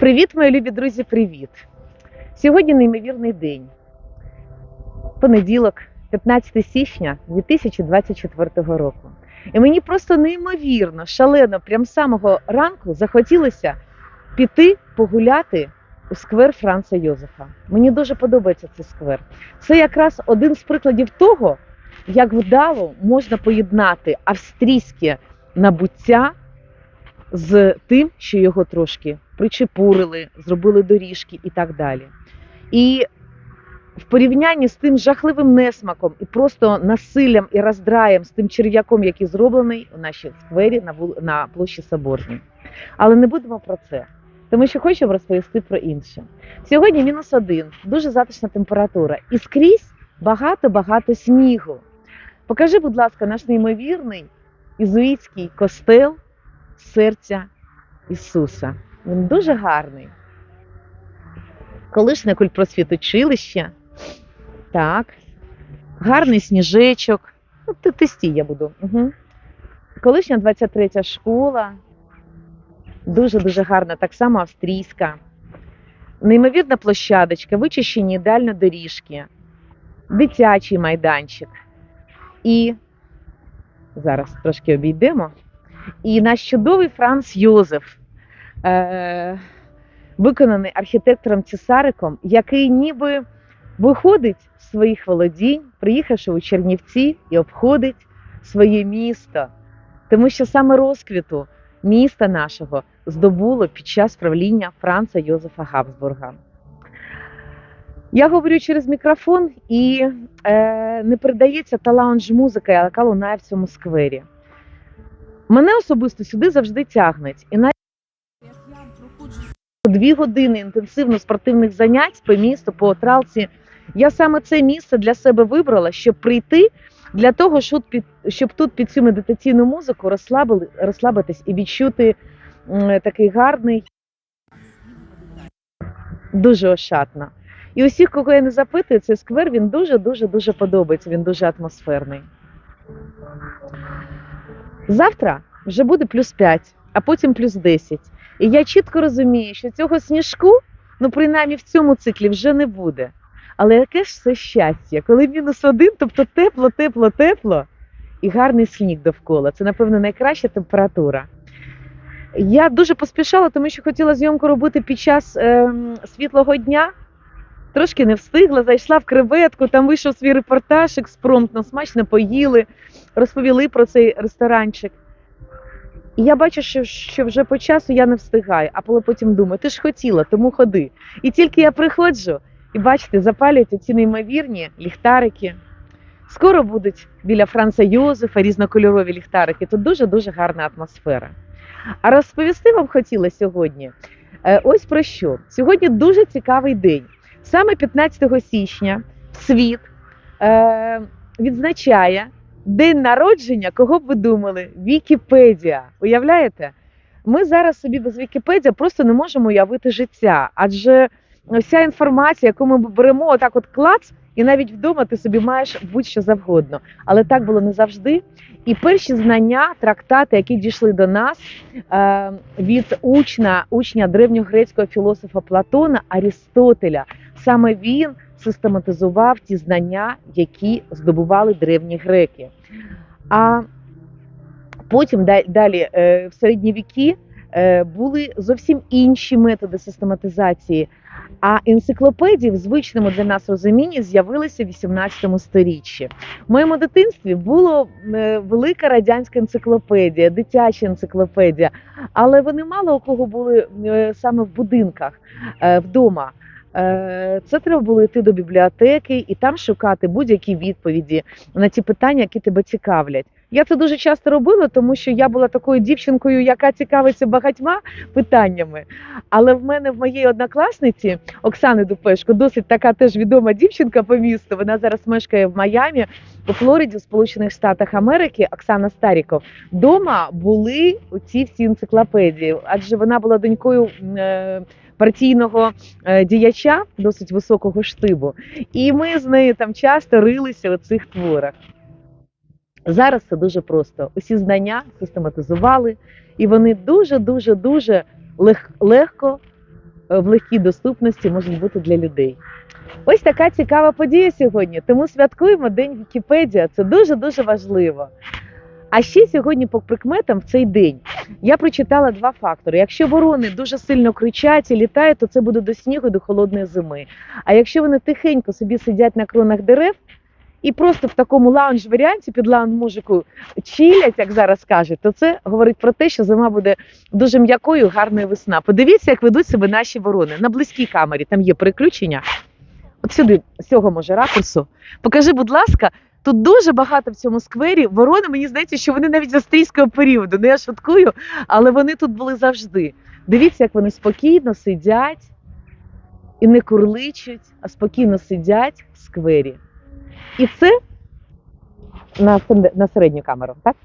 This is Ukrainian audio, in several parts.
Привіт, мої любі друзі, привіт! Сьогодні неймовірний день. Понеділок, 15 січня 2024 року. І мені просто неймовірно, шалено, прям з самого ранку захотілося піти погуляти у сквер Франца Йозефа. Мені дуже подобається цей сквер. Це якраз один з прикладів того, як вдало можна поєднати австрійське набуття з тим, що його трошки причепурили, зробили доріжки і так далі. І в порівнянні з тим жахливим несмаком і просто насиллям і роздраєм з тим черв'яком, який зроблений у нашій сквері на, вул... на площі Соборній. Але не будемо про це, тому що хочемо розповісти про інше. Сьогодні мінус один, дуже затишна температура, і скрізь багато-багато снігу. Покажи, будь ласка, наш неймовірний ізуїтський костел серця Ісуса. Він дуже гарний. Колишнє культпросвітучилище. Так. Гарний сніжечок. Ну, стій, я буду. Угу. Колишня 23 школа. Дуже-дуже гарна, так само австрійська. Неймовірна площадочка, вичищені ідеально доріжки, дитячий майданчик. І зараз трошки обійдемо. І наш чудовий Франц Йозеф, е- виконаний архітектором Цесариком, який ніби виходить з своїх володінь, приїхавши у Чернівці і обходить своє місто. Тому що саме розквіту міста нашого здобуло під час правління Франца Йозефа Габсбурга. Я говорю через мікрофон і е, не передається та лаунж-музика, яка лунає в цьому сквері. Мене особисто сюди завжди тягнуть. І навіть дві години інтенсивно спортивних занять по місту, по тралці. Я саме це місце для себе вибрала, щоб прийти для того, щоб під щоб тут під цю медитаційну музику розслабили, розслабитись і відчути такий гарний, дуже ошатно. І усіх, кого я не запитую, цей сквер він дуже дуже дуже подобається. Він дуже атмосферний. Завтра вже буде плюс 5, а потім плюс 10. І я чітко розумію, що цього сніжку, ну принаймні в цьому циклі, вже не буде. Але яке ж це щастя, коли мінус один, тобто тепло, тепло, тепло і гарний сніг довкола. Це, напевно, найкраща температура. Я дуже поспішала, тому що хотіла зйомку робити під час е, світлого дня. Трошки не встигла, зайшла в креветку, там вийшов свій репортаж експромтно, смачно поїли, розповіли про цей ресторанчик. І я бачу, що, що вже по часу я не встигаю, а коли потім думаю, ти ж хотіла, тому ходи. І тільки я приходжу, і бачите, запалюються ці неймовірні ліхтарики. Скоро будуть біля Франца Йозефа різнокольорові ліхтарики. Тут дуже-дуже гарна атмосфера. А розповісти вам хотіла сьогодні е, ось про що. Сьогодні дуже цікавий день. Саме 15 січня світ е, відзначає день народження, кого б ви думали? Вікіпедія. Уявляєте? Ми зараз собі без Вікіпедії просто не можемо уявити життя, адже вся інформація, яку ми беремо, отак от клац, і навіть вдома ти собі маєш будь-що завгодно. Але так було не завжди. І перші знання, трактати, які дійшли до нас е, від учня, учня древньогрецького філософа Платона Арістотеля, саме він систематизував ті знання, які здобували древні греки. А потім далі е, в середні віки е, були зовсім інші методи систематизації. А енциклопедії в звичному для нас розумінні з'явилися в 18 сторіччі. В моєму дитинстві була велика радянська енциклопедія, дитяча енциклопедія, але вони мало у кого були саме в будинках вдома. Це треба було йти до бібліотеки і там шукати будь-які відповіді на ті питання, які тебе цікавлять. Я це дуже часто робила, тому що я була такою дівчинкою, яка цікавиться багатьма питаннями. Але в мене в моєї однокласниці Оксани Дупешко досить така теж відома дівчинка по місту. Вона зараз мешкає в Майамі, у Флориді, в Сполучених Штатах Америки. Оксана Старіков. Дома були ці всі енциклопедії, адже вона була донькою. Партійного е, діяча досить високого штибу, і ми з нею там часто рилися у цих творах. Зараз це дуже просто. Усі знання систематизували, і вони дуже-дуже дуже лег легко е, в легкій доступності можуть бути для людей. Ось така цікава подія сьогодні. Тому святкуємо День Вікіпедія. Це дуже дуже важливо. А ще сьогодні по прикметам в цей день я прочитала два фактори. Якщо ворони дуже сильно кричать і літають, то це буде до снігу, до холодної зими. А якщо вони тихенько собі сидять на кронах дерев і просто в такому лаунж варіанті під лаунж музику чилять, як зараз кажуть, то це говорить про те, що зима буде дуже м'якою, гарною весна. Подивіться, як ведуть себе наші ворони на близькій камері. Там є переключення. От сюди, з цього може ракурсу. Покажи, будь ласка, тут дуже багато в цьому сквері. Ворони, мені здається, що вони навіть з австрійського періоду. Не я шуткую, але вони тут були завжди. Дивіться, як вони спокійно сидять і не курличуть, а спокійно сидять в сквері. І це на, на середню камеру, так?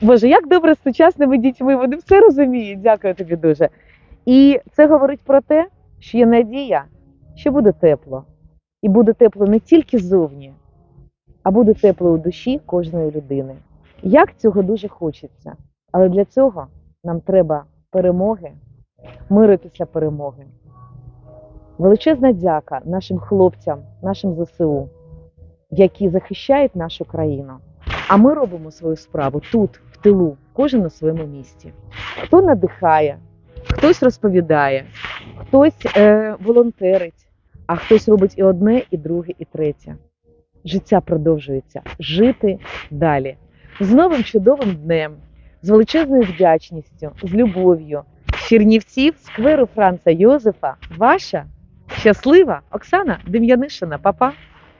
Боже, як добре з сучасними дітьми, вони все розуміють. Дякую тобі дуже. І це говорить про те, що є надія, що буде тепло. І буде тепло не тільки ззовні, а буде тепло у душі кожної людини. Як цього дуже хочеться. Але для цього нам треба перемоги, миру після перемоги. Величезна дяка нашим хлопцям, нашим ЗСУ, які захищають нашу країну. А ми робимо свою справу тут, в тилу, кожен на своєму місці. Хто надихає, хтось розповідає, хтось е, волонтерить, а хтось робить і одне, і друге, і третє. Життя продовжується. Жити далі. З новим чудовим днем, з величезною вдячністю, з любов'ю, з скверу Франца Йозефа, ваша щаслива Оксана Дем'янишина, папа.